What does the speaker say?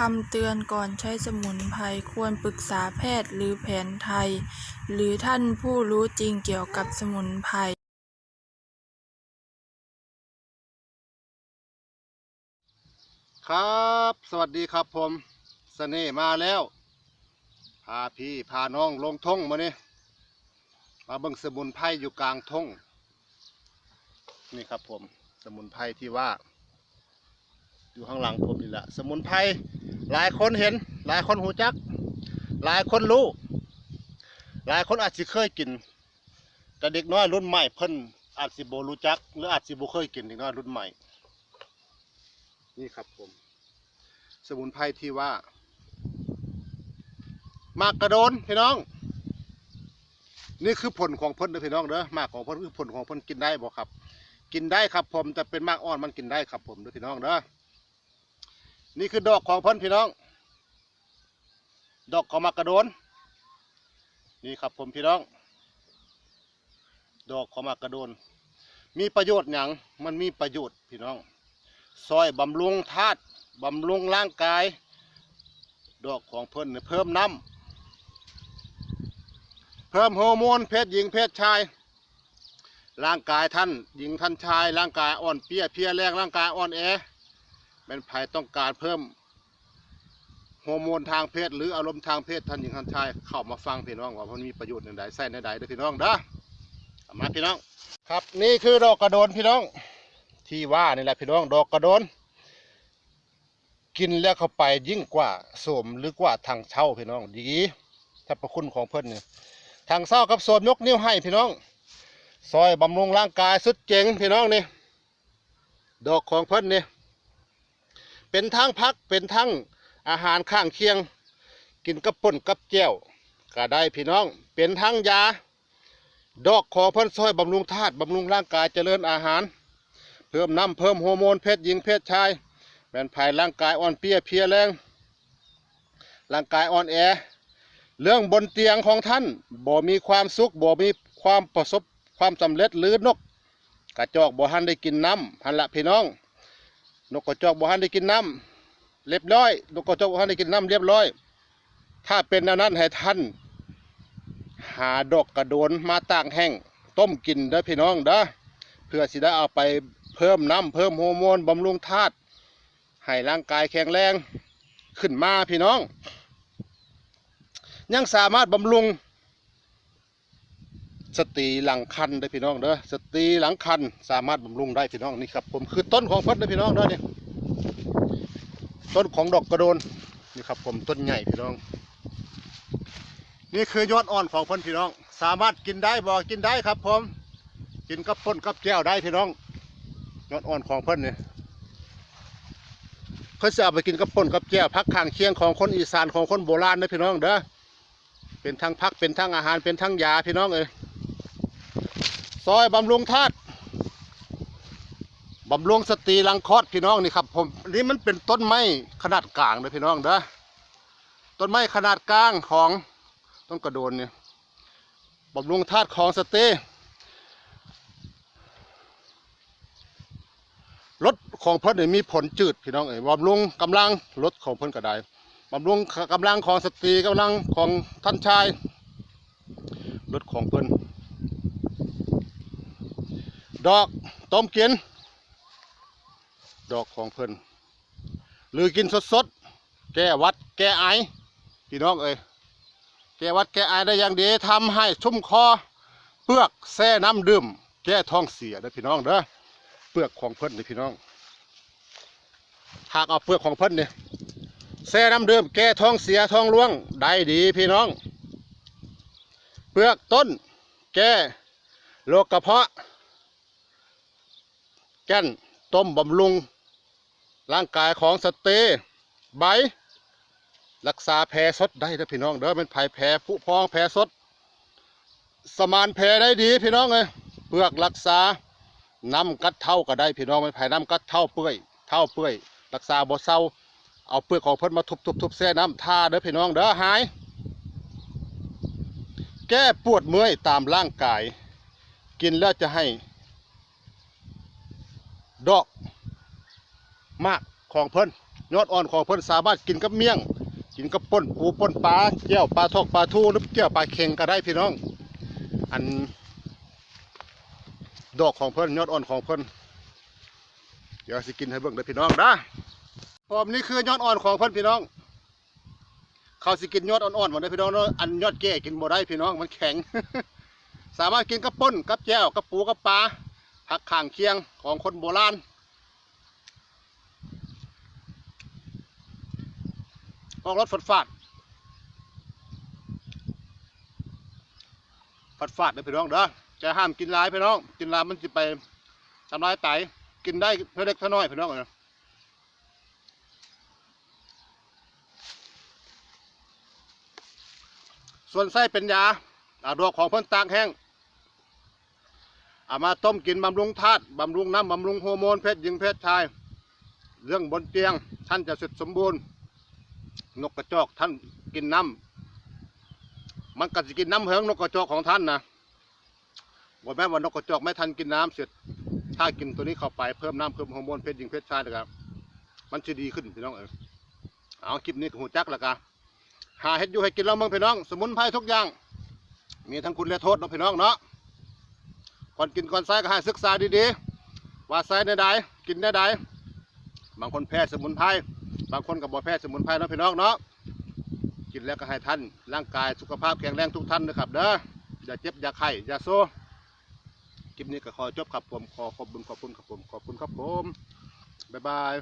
คำเตือนก่อนใช้สมุนไพรควรปรึกษาแพทย์หรือแผนไทย หรือท่านผู้รู้จริงเกี่ยวกับสมุนไพรครับ สวัสดีครับผมเสน่ห์มาแล้ว พาพี่พาน้องลงทงมานี่มาเบิ่งสมุนไพรอยู่กลางทงนี่ครับผม สมุนไพรที่ว่า อยู่ข้างหลังผมนี่แหละ สมุนไพร หลายคนเห็น หลายคนหูจัก หลายคนรู้ หลายคนอาจจะเคยกิน แต่เด็กน้อยรุ่นใหม่เพิ่นอาจสิบ่รู้จัก หรืออาจสิบ่เคยกินเด็กน้อยรุ่นใหม่ นี่ครับผม สมุนไพรที่ว่ามากกระโดนพี่น้อง นี่คือผลของเพิ่นเด้อพี่น้องเด้อมากของเพิ่นคือผลของเพิ่นกินได้บ่ครับ กินได้ครับผมแต่เป็นมากอ่อนมันกินได้ครับผมเด้อพี่น้องเด้อ นี่คือดอกของเพิ่นพี่น้อง ดอกของมากกระโดน นี่ครับผมพี่น้อง ดอกของมากกระโดน มีประโยชน์หยังมันมีประโยชน์พี่น้อง ซอยบำรุงธาตุบำรุงร่างกาย ดอกของเพิ่นเพิ่มน้ำเพิ่มฮอร์โมนเพศหญิงเพศชาย ร่างกายท่านหญิงท่านชาย ร่างกายอ่อนเปียเพียแรงร่างกายอ่อนแอ เป็นภัยต้องการเพิ่มฮอร์โมนทางเพศ หรืออารมณ์ทางเพศท่านหญิงท่านชายเข้ามาฟังพี่น้องว่ามันมีประโยชน์ในใดใส่ในใดเด้อพี่น้องเด้อมาพี่น้อง ครับนี่คือดอกกระโดนพี่น้อง ที่ว่านี่แหละพี่น้องดอกกระโดน กินแล้วเข้าไปยิ่งกว่าโสมหรือกว่าทางเช่าพี่น้องดีถ้าประคุณของเพิ่อนเนี่ยทางเช่ากับโสมยกนิ้วให้พี่น้อง ซอยบำรุงร่างกายสุดเจ๋งพี่น้องนี่ดอกของเพิ่อนนี่ เป็นทั้งพักเป็นทั้งอาหารข้างเคียง กินกับป่นกับแจ่วก็ได้พี่น้อง เป็นทั้งยา ดอกขอเพิ่นซอยบำรุงธาตุบำรุงร่างกายเจริญอาหาร เพิ่มน้ำเพิ่มฮอร์โมนเพศหญิงเพศชายแม่นภายร่างกายอ่อนเปียเพียแรงร่างกายอ่อนแอ เรื่องบนเตียงของท่านบ่มีความสุขบ่มีความประสบความสำเร็จหรือนก กระจอกบ่หันได้กินน้ำหันละพี่น้อง นกกระจอกบ่หันได้กินน้ำเรียบร้อย นกกระจอกบ่หันได้กินน้ำเรียบร้อย ถ้าเป็นแนวนั้นให้ท่าน หาดอกกระโดนมาตากแห้งต้มกินเด้อพี่น้องเด้อเพื่อสิได้เอาไปเพิ่มน้ำเพิ่มฮอร์โมนบำรุงธาตุให้ร่างกายแข็งแรงขึ้นมาพี่น้อง ยังสามารถบำรุง สตีหลังคันได้พี่น้องเด้อสตีหลังคันสามารถบำรุงได้พี่น้องนี่ครับ ผมคือต้นของเพิ่นเด้พี่น้องเด้อนี่ต้นของดอกกระโดนนี่ครับ ผมต้นใหญ่พี่น้อง นี่คือยอดอ่อนของเพิ่นพี่น้อง สามารถกินได้บ่กินได้ครับ ผม กินกับป่นกับแก้วได้พี่น้อง ยอดอ่อนของเพิ่นเนี่ยเขาจะเอาไปกินกับป่นกับแก้วพักข้างเคียงของคนอีสานของคนโบราณนะพี่น้องเด้อเป็นทั้งพักเป็นทั้งอาหารเป็นทั้งยาพี่น้องเอ้ย ซอยบำรุงธาตุบำรุงสตรีรังคอดพี่น้องนี่ครับผมนี่มันเป็นต้นไม้ขนาดกลางเลยพี่น้องเด้อต้นไม้ขนาดกลางของต้นกระโดนเนี่ยบำรุงธาตุของสตรีรถของเพิ่นเนี่ยมีผลจืดพี่น้องเอ๋ยบำรุงกำลังรถของเพิ่นก็ได้บำรุงกำลังของสตรีกำลังของท่านชายรถของเพิ่น ดอกต้มกิน ดอกของเพิ่นหรือกินสดๆ แก้วัดแก้ไอพี่น้องเอ๋ยแก้วัดแก้ไอได้อย่างดีทำให้ชุ่มคอ เปลือกแช่น้ำดื่ม แก้ท้องเสียเด้อพี่น้องเด้อเปลือกของเพิ่นนี่พี่น้องหากเอาเปลือกของเพิ่นเนี่ยแช่น้ำเดิมแก้ท้องเสียท้องร่วงได้ดีพี่น้อง เปลือกต้น แก้โรคกระเพาะ แก้นต้มบำรุง ร่างกายของสเตย์ใบ รักษาแผลสดได้เด้อพี่น้องเด้อเป็นไผแผลผุพองแผลสด สมานแผลได้ดีพี่น้องเลยเปลือกรักษาน้ำกัดเท่าก็ได้พี่น้องไม่ไผ่น้ำกัดเท่าเปื่อยเท่าเปื่อยรักษาบ่เศร้าเอาเปลือกของเพิ่นมาทุบทุบทุบแช่น้ำท่าเด้อพี่น้องเด้อหาย แก้ปวดเมื่อยตามร่างกาย กินแล้วจะให้ ดอกมากของเพิ่นยอดอ่อนของเพิ่นสามารถกินกับเมี่ยง กินกับป่นปูป่นปลาเจียวปลาทอกปลาทูหรือเจียวปลาเค็งก็ได้พี่น้อง อัน ดอกของเพิ่นยอดอ่อนของเพิ่นเดี๋ยวสิกินให้เบิ่งเด้อพี่น้องนะพร้อมนี่คือยอดอ่อนของเพิ่นพี่น้อง เขาสิกินยอดอ่อนๆหมดเลยพี่น้องเนาะอันยอดแก่กินบ่ได้พี่น้องมันแข็ง สามารถกินกับป่นกับแจ่วกับปูกับปลา ผักข้างเคียงของคนโบราณ ออกรสฝาดฝาดฝาดฝาดๆเด้อพี่น้องเด้อจะห้ามกินหลายพี่น้อง กินหลายมันจะไปทำลายไตกินได้เพื่อเล็กเท่าน้อยพี่น้องเอ้ยส่วนไส้เป็นยาอ่าดอกของเพิ่นตากแห้ง เอามาต้มกินบำรุงธาตุบำรุงน้ำบำรุงฮอร์โมนเพศหญิงเพศชาย เรื่องบนเตียงท่านจะเสร็จสมบูรณ์ นกกระจอกท่านกินน้ำมันก็จะกินน้ำเหิงนกกระจอกของท่านนะว่าแม้ว่านกกระจอกไม่ทันกินน้ำเสร็จถ้ากินตัวนี้เข้าไปเพิ่มน้ำเพิ่มฮอร์โมนเพศหญิงเพศชายนะครับมันจะดีขึ้นพี่น้องเออเอาคลิปนี้ก็หูจักล้วกันหาเห็ดอยู่ให้กินแล้วเมืองพี่น้อง สมุนไพรทุกอย่าง มีทั้งคุณและโทษเนาะพี่น้องเนาะ ก่อนกินก่อนใส่ก็ให้ศึกษาดีๆ ว่าใส่ในใดกินในใดบางคนแพ้สมุนไพรบางคนก็บ่แพ้สมุนไพรเนาะพี่น้องเนาะกินแล้วก็ให้ท่านร่างกายสุขภาพแข็งแรงทุกท่านนะครับเด้ออย่าเจ็บอย่าไข้อย่าโซ่คลิปนี้ก็ขอจบครับผมขอขอบคุณขอบคุณครับผมขอบคุณครับผมบ๊ายบาย